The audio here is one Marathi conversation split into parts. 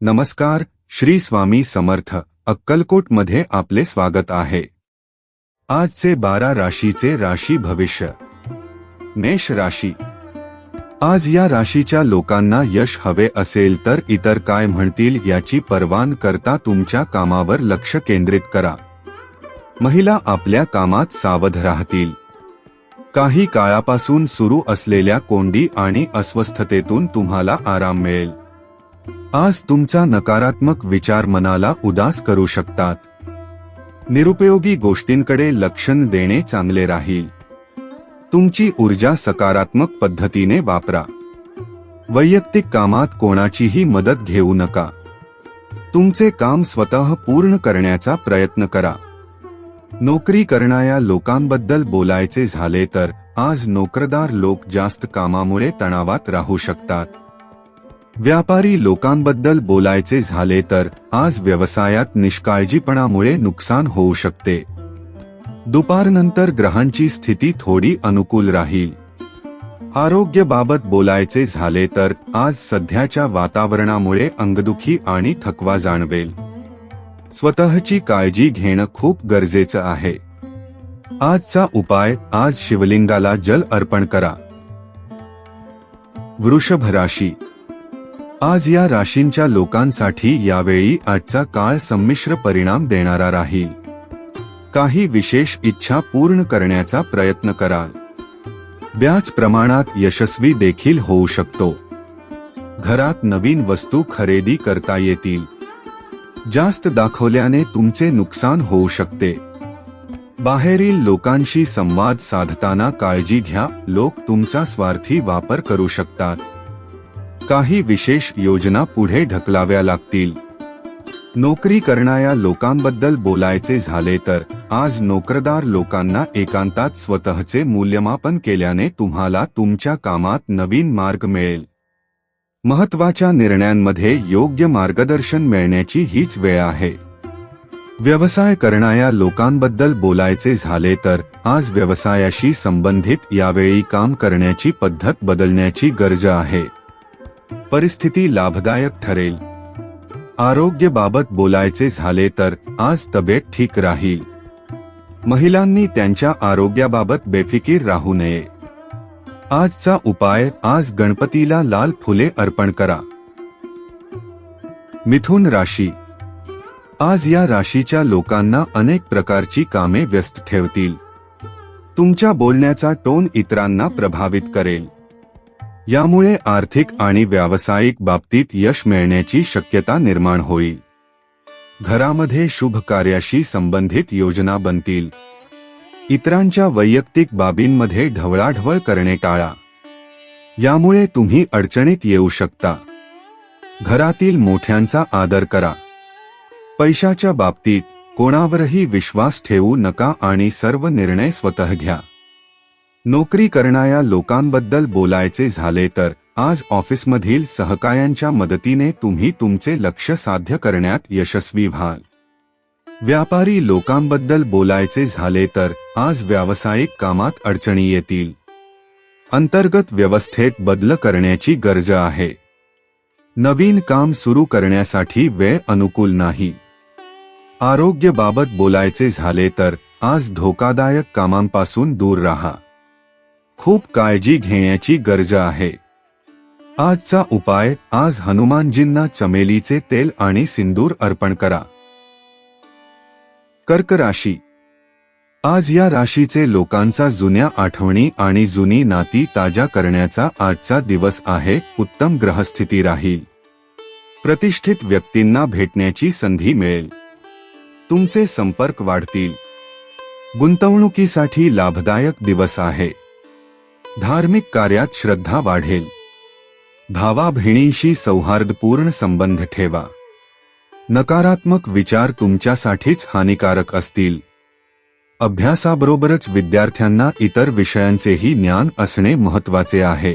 नमस्कार श्री स्वामी समर्थ अक्कलकोटमध्ये आपले स्वागत आहे. आजचे बारा राशीचे राशी भविष्य. मेष राशी. आज या राशीच्या लोकांना यश हवे असेल तर इतर काय म्हणतील याची पर्वान करता तुमच्या कामावर लक्ष केंद्रित करा. महिला आपल्या कामात सावध राहतील. काही काळापासून सुरू असलेल्या कोंडी आणि अस्वस्थतेतून तुम्हाला आराम मिळेल. आज तुमचा नकारात्मक विचार मनाला उदास करू शकतात. निरुपयोगी गोष्टींकडे लक्ष देणे चांगले राहील. तुमची ऊर्जा सकारात्मक पद्धतीने वापरा. वैयक्तिक कामात कोणाचीही मदत घेऊ नका. तुमचे काम स्वतः पूर्ण करण्याचा प्रयत्न करा. नोकरी करणाऱ्या लोकांबद्दल बोलायचे झाले तर आज नोकरदार लोक जास्त कामामुळे तणावात राहू शकतात. व्यापारी लोकांबद्दल बोलायचे झाले तर आज व्यवसायात निष्काळजीपणामुळे नुकसान होऊ शकते. दुपारनंतर ग्रहांची स्थिती थोडी अनुकूल राहील. आरोग्याबाबत बोलायचे झाले तर आज सध्याच्या वातावरणामुळे अंगदुखी आणि थकवा जाणवेल. स्वतःची काळजी घेणं खूप गरजेचं आहे. आजचा उपाय आज शिवलिंगाला जल अर्पण करा. वृषभ राशी आज या राशींच्या लोकांसाठी यावेळी आजचा काळ संमिश्र परिणाम देणारा राहील काही विशेष इच्छा पूर्ण करण्याचा प्रयत्न कराल. ब्याज प्रमाणात यशस्वी देखील होऊ शकतो. घरात नवीन वस्तू खरेदी करता येतील. जास्त दाखवल्याने तुमचे नुकसान होऊ शकते. बाहेरील लोकांशी संवाद साधताना काळजी घ्या लोक तुमचा स्वार्थी वापर करू शकतात. काही विशेष योजना पुढे ढकलाव्या लागतील. नोकरी करणाऱ्या लोकांबद्दल बोलायचे झाले तर आज नोकरदार लोकांना एकांतात स्वतःचे मूल्यमापन केल्याने तुम्हाला तुमच्या कामात नवीन मार्ग मिळेल. महत्त्वाच्या निर्णयांमध्ये योग्य मार्गदर्शन मिळण्याची हीच वेळ आहे. व्यवसाय करणाऱ्या लोकांबद्दल बोलायचे झाले तर आज व्यवसायाशी संबंधित यावेळी काम करण्याची पद्धत बदलण्याची गरज आहे. परिस्थिती लाभदायक ठरेल. आरोग्याबाबत बोलायचे झाले तर आज तब्येत ठीक राहील. महिलांनी त्यांच्या आरोग्याबाबत बेफिकीर राहू नये. आजचा उपाय आज गणपतीला लाल फुले अर्पण करा. मिथुन राशी. आज या राशीच्या लोकांना अनेक प्रकारची कामे व्यस्त ठेवतील. तुमच्या बोलण्याचा टोन इतरांना प्रभावित करेल. यामुळे आर्थिक आणि व्यावसायिक बाबतीत यश मिळण्याची शक्यता निर्माण होईल. घरामध्ये शुभ कार्याशी संबंधित योजना बनतील. इतरांच्या वैयक्तिक बाबींमध्ये ढवळाढवळ करणे टाळा. यामुळे तुम्ही अडचणीत येऊ शकता. घरातील मोठ्यांचा आदर करा. पैशाच्या बाबतीत कोणावरही विश्वास ठेवू नका आणि सर्व निर्णय स्वतः घ्या. नोकरी करणाऱ्या लोकांबद्दल बोलायचे झाले तर आज ऑफिसमधील सहकायांच्या मदतीने तुम्ही तुमचे लक्ष साध्य करण्यात यशस्वी व्हाल. व्यापारी लोकांबद्दल बोलायचे झाले तर आज व्यावसायिक कामात अडचणी येतील. अंतर्गत व्यवस्थेत बदल करण्याची गरज आहे. नवीन काम सुरू करण्यासाठी वेळ अनुकूल नाही. आरोग्याबाबत बोलायचे झाले तर आज धोकादायक कामांपासून दूर राहा. खूप काळजी घेण्याची गरज आहे. आजचा उपाय आज हनुमानजींना चमेलीचे तेल आणि सिंदूर अर्पण करा. कर्क राशी. आज या राशीचे लोकांचा जुन्या आठवणी आणि जुनी नाती ताजा करण्याचा आजचा दिवस आहे उत्तम ग्रहस्थिती राहील. प्रतिष्ठित व्यक्तींना भेटण्याची संधी मिळेल. तुमचे संपर्क वाढतील. गुंतवणुकीसाठी लाभदायक दिवस आहे. धार्मिक कार्यात श्रद्धा वाढेल. भावा बहिणींशी सौहार्दपूर्ण संबंध ठेवा. नकारात्मक विचार तुमच्यासाठीच हानिकारक असतील. अभ्यासाबरोबरच विद्यार्थ्यांना इतर विषयांचेही ज्ञान असणे महत्त्वाचे आहे.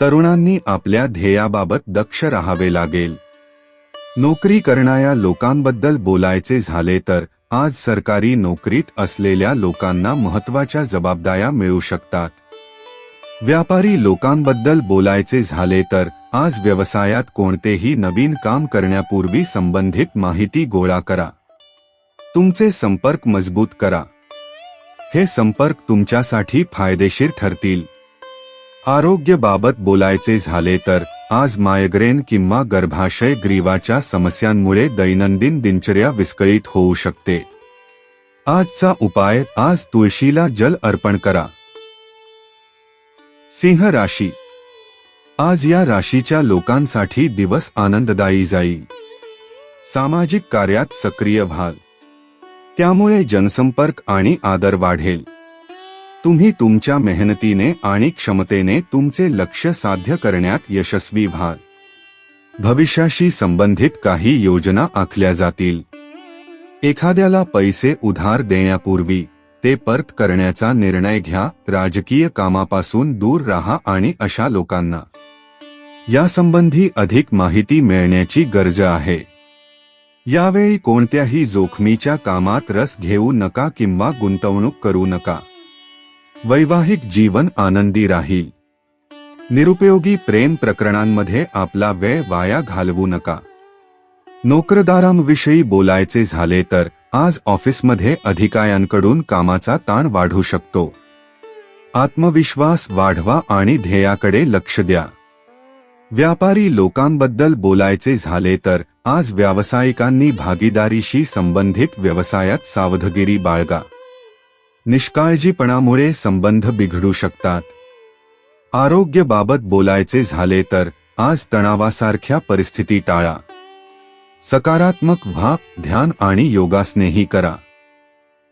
तरुणांनी आपल्या ध्येयाबाबत दक्ष राहावे लागेल. नोकरी करणाऱ्या लोकांबद्दल बोलायचे झाले तर आज सरकारी नोकरीत असलेल्या लोकांना महत्त्वाच्या जबाबदाऱ्या मिळू शकतात. व्यापारी लोकांबद्दल बोलायचे झाले तर आज व्यवसायात कोणतेही नवीन काम करण्यापूर्वी संबंधित माहिती गोळा करा. तुमचे संपर्क मजबूत करा. हे संपर्क तुमच्यासाठी फायदेशीर ठरतील. आरोग्यबाबत बोलायचे झाले तर आज मायग्रेन किंवा गर्भाशय ग्रीवाच्या समस्यांमुळे दैनंदिन दिनचर्या विस्कळीत होऊ शकते. आजचा उपाय आज तुळशीला जल अर्पण करा. सिंह राशी. आज या राशीच्या लोकांसाठी दिवस आनंददायी जाईल. सामाजिक कार्यात सक्रिय व्हाल. त्यामुळे जनसंपर्क आणि आदर वाढेल. तुम्ही तुमच्या मेहनतीने आणि क्षमतेने तुमचे लक्ष साध्य करण्यात यशस्वी व्हाल. भविष्याशी संबंधित काही योजना आखल्या जातील. एखाद्याला पैसे उधार देण्यापूर्वी ते परत करण्याचा निर्णय घ्या राजकीय कामापासून दूर राहा आणि अशा लोकांना यासंबंधी अधिक माहिती मिळण्याची गरज आहे. यावेळी कोणत्याही जोखमीच्या कामात रस घेऊ नका किंवा गुंतवणूक करू नका. वैवाहिक जीवन आनंदी राहील निरुपयोगी प्रेम प्रकरणांमध्ये आपला वेळ वाया घालवू नका. नोकरदारांविषयी बोलायचे झाले तर आज ऑफिसमध्ये अधिकाऱ्यांकडून कामाचा ताण वाढू शकतो. आत्मविश्वास वाढवा आणि ध्येयाकडे लक्ष द्या. व्यापारी लोकांबद्दल बोलायचे झाले तर आज व्यावसायिकांनी भागीदारीशी संबंधित व्यवसायात सावधगिरी बाळगा. निष्काळजीपणामुळे संबंध बिघडू शकतात. आरोग्याबाबत बोलायचे झाले तर आज तणावासारख्या परिस्थिती टाळा. सकारात्मक व्हा ध्यान आणि योगासनेही करा.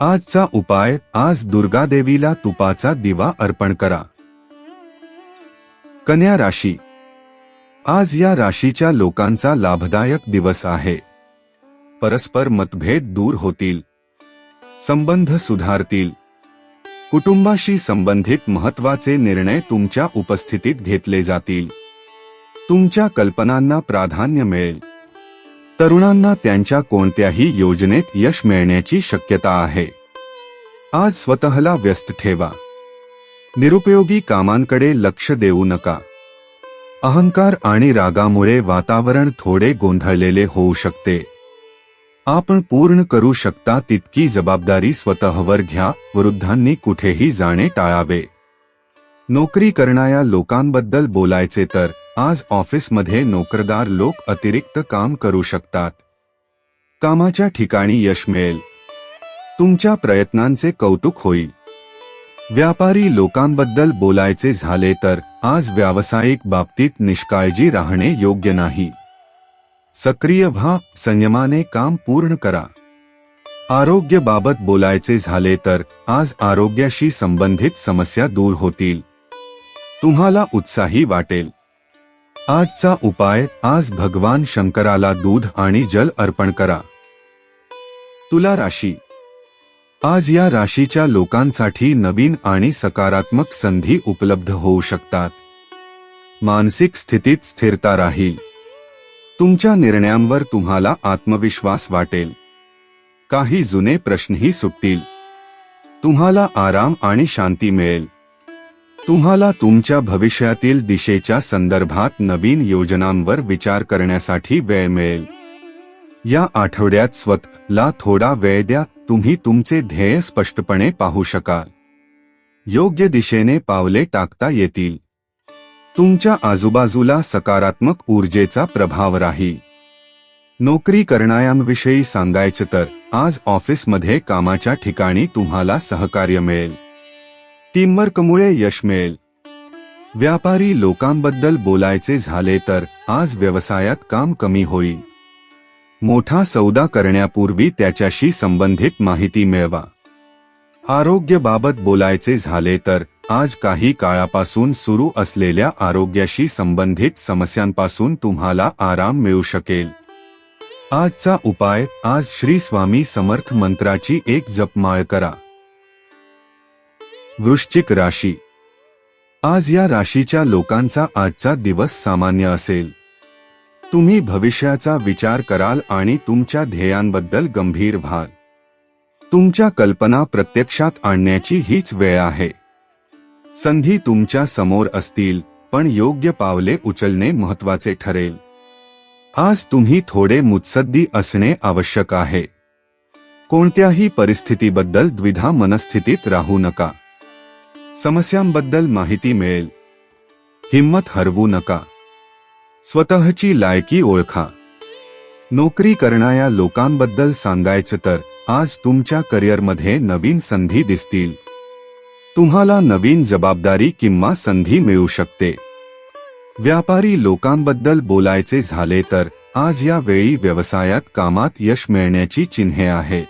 आजचा उपाय आज दुर्गादेवीला तुपाचा दिवा अर्पण करा. कन्या राशी. आज या राशीच्या लोकांचा लाभदायक दिवस आहे. परस्पर मतभेद दूर होतील. संबंध सुधारतील. कुटुंबाशी संबंधित महत्त्वाचे निर्णय तुमच्या उपस्थितीत घेतले जातील. तुमच्या कल्पनांना प्राधान्य मिळेल. तरुणांना त्यांच्या कोणत्याही योजनेत यश मिळण्याची शक्यता आहे. आज स्वतःला व्यस्त ठेवा. निरुपयोगी कामांकडे लक्ष देऊ नका. अहंकार आणि रागामुळे वातावरण थोडे गोंधळलेले होऊ शकते. आपण पूर्ण करू शकता तितकी जबाबदारी स्वतःवर घ्या वृद्धांनी कुठेही जाणे टाळावे. नोकरी करणाऱ्या लोकांबद्दल बोलायचे तर आज ऑफिसमध्ये नोकरदार लोक अतिरिक्त काम करू शकतात. कामाच्या ठिकाणी यश मिळेल. तुमच्या प्रयत्नांचे कौतुक होईल. व्यापारी लोकांबद्दल बोलायचे झाले तर आज व्यावसायिक बाबतीत निष्काळजी राहणे योग्य नाही. सक्रिय व्हा संयमाने काम पूर्ण करा. आरोग्याबाबत बोलायचे झाले तर आज आरोग्याशी संबंधित समस्या दूर होतील. तुम्हाला उत्साही वाटेल. आजचा उपाय आज भगवान शंकराला दूध आणि जल अर्पण करा. तुला राशी. आज या राशीच्या लोकांसाठी नवीन आणि सकारात्मक संधी उपलब्ध होऊ शकतात. मानसिक स्थितीत स्थिरता राहील. तुमच्या निर्णयांवर तुम्हाला आत्मविश्वास वाटेल. काही जुने प्रश्नही सुटतील. तुम्हाला आराम आणि शांती मिळेल. तुम्हाला तुमच्या भविष्यातील दिशेच्या संदर्भात नवीन योजनांवर विचार करण्यासाठी वेळ मिळेल. या आठवड्यात स्वतःला थोडा वेळ द्या तुम्ही तुमचे ध्येय स्पष्टपणे पाहू शकाल. योग्य दिशेने पावले टाकता येतील. तुमच्या आजूबाजूला सकारात्मक ऊर्जेचा प्रभाव राहील. नोकरी करणाऱ्यांविषयी सांगायचं तर आज ऑफिसमध्ये कामाच्या ठिकाणी तुम्हाला सहकार्य मिळेल. टीमवर्कमुळे यश मिळेल. व्यापारी लोकांबद्दल बोलायचे झाले तर आज व्यवसायात काम कमी होईल. मोठा सौदा करण्यापूर्वी त्याच्याशी संबंधित माहिती मिळवा. आरोग्यबाबत बोलायचे झाले तर आज काही काळापासून सुरू असलेल्या आरोग्याशी संबंधित समस्यांपासून तुम्हाला आराम मिळू शकेल. आजचा उपाय आज श्री स्वामी समर्थ मंत्राची एक जपमाळ करा. वृश्चिक राशी. आज या राशीच्या लोकांचा आजचा दिवस सामान्य असेल. तुम्ही भविष्याचा विचार कराल आणि तुमच्या ध्येयांबद्दल गंभीर व्हाल. तुमच्या कल्पना प्रत्यक्षात आणण्याची हीच वेळ आहे. संधी तुमच्यासमोर असतील पण योग्य पावले उचलणे महत्त्वाचे ठरेल. आज तुम्ही थोडे मुत्सद्दी असणे आवश्यक आहे. कोणत्याही परिस्थितीबद्दल द्विधा मनस्थितीत राहू नका. समस्यांबद्दल माहिती मिळेल. हिंमत हरवू नका. स्वतःची लायकी ओळखा. नोकरी करणाऱ्या लोकांबद्दल सांगायचं तर आज तुमच्या करिअरमध्ये नवीन संधी दिसतील. तुम्हाला नवीन जबाबदारी किंवा संधी मिळू शकते. व्यापारी लोकांबद्दल बोलायचे झाले तर आज या वेळी व्यवसायात कामात यश मिळण्याची चिन्हे आहेत.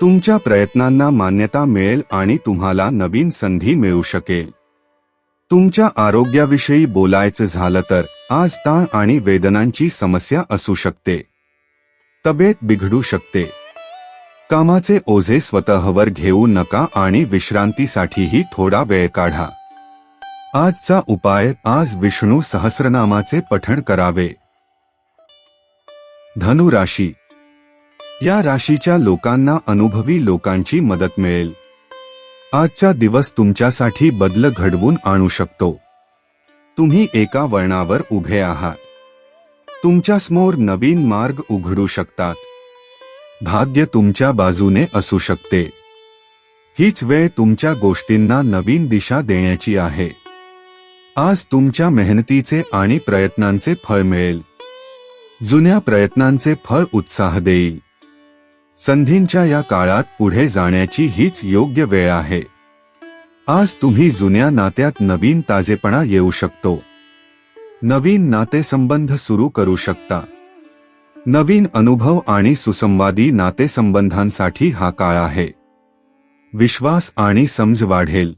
तुमच्या प्रयत्नांना मान्यता मिळेल आणि तुम्हाला नवीन संधी मिळू शकेल. तुमच्या आरोग्याविषयी बोलायचं झालं तर आज ताण आणि वेदनांची समस्या असू शकते. तब्येत बिघडू शकते. कामाचे ओझे स्वतःवर घेऊ नका आणि विश्रांतीसाठीही थोडा वेळ काढा. आजचा उपाय आज विष्णू सहस्रनामाचे पठण करावे. धनु राशी या राशीच्या लोकांना अनुभवी लोकांची मदत मिळेल. आजचा दिवस तुमच्यासाठी बदल घडवून आणू शकतो. तुम्ही एका वळणावर उभे आहात. तुमच्यासमोर नवीन मार्ग उघडू शकतात. भाग्य तुमच्या बाजूने असू शकते. हीच वेळ तुमच्या गोष्टींना नवीन दिशा देण्याची आहे. आज तुमच्या मेहनतीचे आणि प्रयत्नांचे फळ मिळेल. जुन्या प्रयत्नांचे फळ उत्साह देईल. संधींच्या या काळात पुढे जाण्याची हीच योग्य वेळ आहे. आज तुम्ही जुन्या नात्यात नवीन ताजेपणा येऊ शकतो. नवीन नातेसंबंध सुरू करू शकता. नवीन अनुभव आणि सुसंवादी नातेसंबंधांसाठी हा काळ आहे. विश्वास आणि समज वाढेल.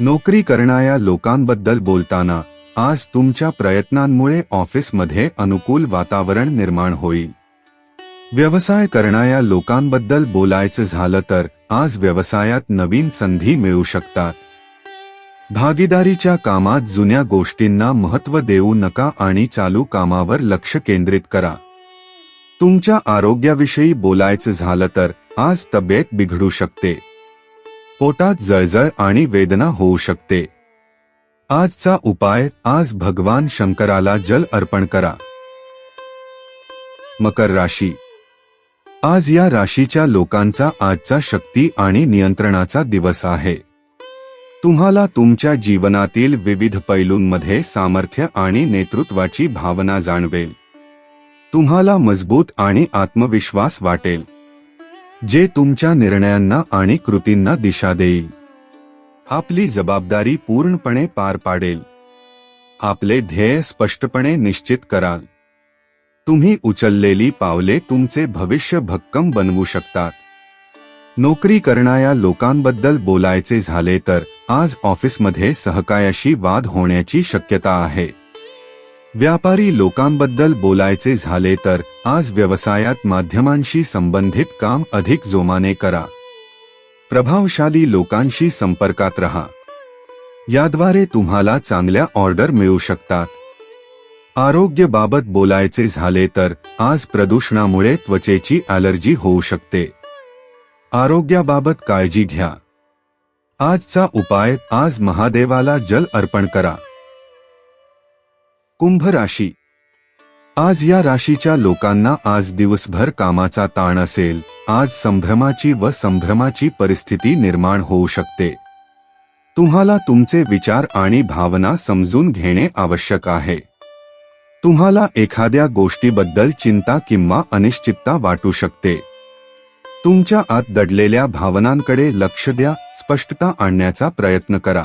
नोकरी करणाऱ्या लोकांबद्दल बोलताना आज तुमच्या प्रयत्नांमुळे ऑफिसमध्ये अनुकूल वातावरण निर्माण होईल. व्यवसाय करणाऱ्या लोकांबद्दल बोलायचं झालं तर आज व्यवसायात नवीन संधी मिळू शकतात. भागीदारीच्या कामात जुन्या गोष्टींना महत्त्व देऊ नका आणि चालू कामावर लक्ष केंद्रित करा. तुमच्या आरोग्याविषयी बोलायचं झालं तर आज तब्येत बिघडू शकते. पोटात जळजळ आणि वेदना होऊ शकते. आजचा उपाय आज भगवान शंकराला जल अर्पण करा. मकर राशी आज या राशीच्या लोकांचा आजचा शक्ती आणि नियंत्रणाचा दिवस आहे. तुम्हाला तुमच्या जीवनातील विविध पैलूंमध्ये सामर्थ्य आणि नेतृत्वाची भावना जाणवेल. तुम्हाला मजबूत आणि आत्मविश्वास वाटेल. जे तुमच्या निर्णयांना आणि कृतींना दिशा देईल. आपली जबाबदारी पूर्णपणे पार पाडेल. आपले ध्येय स्पष्टपणे निश्चित कराल. तुम्ही उचललेली पावले तुमचे भविष्य भक्कम बनवू शकतात. नोकरी करणाऱ्या लोकांबद्दल बोलायचे झाले तर आज ऑफिसमध्ये सहकायाशी वाद होण्याची शक्यता आहे. व्यापारी लोकांबद्दल बोलायचे झाले तर आज व्यवसायात माध्यमांशी संबंधित काम अधिक जोमाने करा. प्रभावशाली लोकांशी संपर्कात रहा. याद्वारे तुम्हाला चांगल्या ऑर्डर मिळू शकतात. आरोग्याबाबत बोलायचे झाले तर आज प्रदूषणामुळे त्वचेची ॲलर्जी होऊ शकते. आरोग्याबाबत काळजी घ्या. आजचा उपाय आज महादेवाला जल अर्पण करा. कुंभ राशी. आज या राशीच्या लोकांना आज दिवसभर कामाचा ताण असेल आज संभ्रमाची व संभ्रमाची परिस्थिती निर्माण होऊ शकते. तुम्हाला तुमचे विचार आणि भावना समजून घेणे आवश्यक आहे. तुम्हाला एखाद्या गोष्टीबद्दल चिंता किंवा अनिश्चितता वाटू शकते. तुमच्या आत दडलेल्या भावनांकडे लक्ष द्या स्पष्टता आणण्याचा प्रयत्न करा.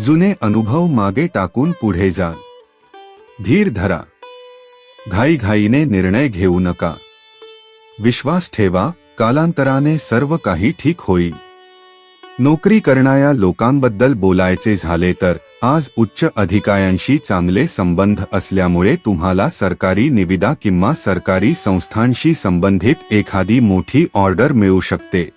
जुने अनुभव मागे टाकून पुढे जा. धीर धरा. घाईघाईने निर्णय घेऊ नका. विश्वास ठेवा कालांतराने सर्व काही ठीक होईल. नोकरी करणाऱ्या लोकांबद्दल बोलायचे झाले तर आज उच्च अधिकाऱ्यांशी चांगले संबंध असल्यामुळे तुम्हाला सरकारी निविदा किंवा सरकारी संस्थांशी संबंधित एखादी मोठी ऑर्डर मिळू शकते.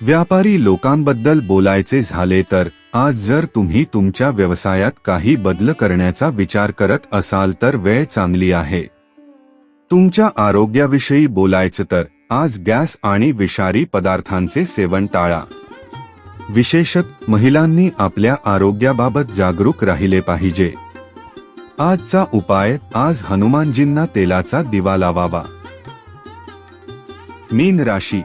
व्यापारी लोकांबद्दल बोलायचे झाले तर आज जर तुम्ही तुमच्या व्यवसायात काही बदल करण्याचा विचार करत असाल तर वेळ चांगली आहे. तुमच्या आरोग्याविषयी बोलायचं तर आज गॅस आणि विषारी पदार्थांचे सेवन टाळा. विशेषत महिलांनी आपल्या आरोग्याबाबत जागरूक राहिले पाहिजे. आजचा उपाय आज हनुमानजींना तेलाचा दिवा लावावा. मीन राशी.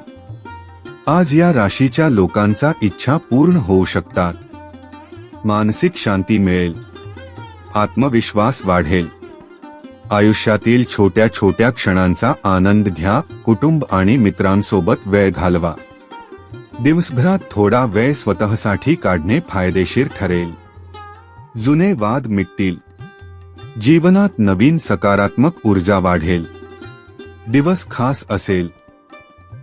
आज या राशीच्या लोकांचा इच्छा पूर्ण होऊ शकतात. मानसिक शांती मिळेल. आत्मविश्वास वाढेल. आयुष्यातील छोट्या छोट्या क्षणांचा आनंद घ्या कुटुंब आणि मित्रांसोबत वेळ घालवा. दिवसभरात थोडा वेळ स्वतःसाठी काढणे फायदेशीर ठरेल. जुने वाद मिटतील. जीवनात नवीन सकारात्मक ऊर्जा वाढेल. दिवस खास असेल.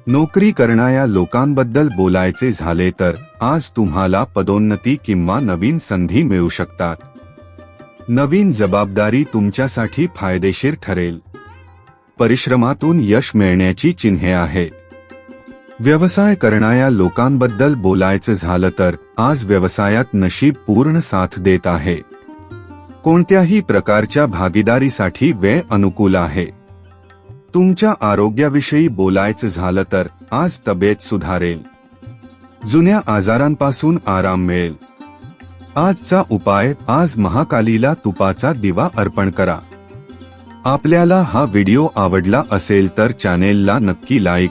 नोकरी करणाऱ्या लोकांबद्दल बोलायचे झाले तर आज तुम्हाला पदोन्नती किंवा नवीन संधी मिळू शकतात. नवीन जबाबदारी तुमच्यासाठी फायदेशीर ठरेल. परिश्रमातून यश मिळण्याची चिन्हे आहेत. व्यवसाय करणाऱ्या लोकांबद्दल बोलायचं झालं तर आज व्यवसायात नशीब पूर्ण साथ देत आहे. कोणत्याही प्रकारच्या भागीदारीसाठी वेळ अनुकूल आहे. तुमच्या आरोग्याविषयी बोलायचं झालं तर आज तब्येत सुधारेल. जुन्या आजारांपासून आराम मिळेल. आजचा उपाय आज महाकालीला तुपाचा दिवा अर्पण करा. आपल्याला हा व्हिडिओ आवडला असेल तर चॅनेलला नक्की लाईक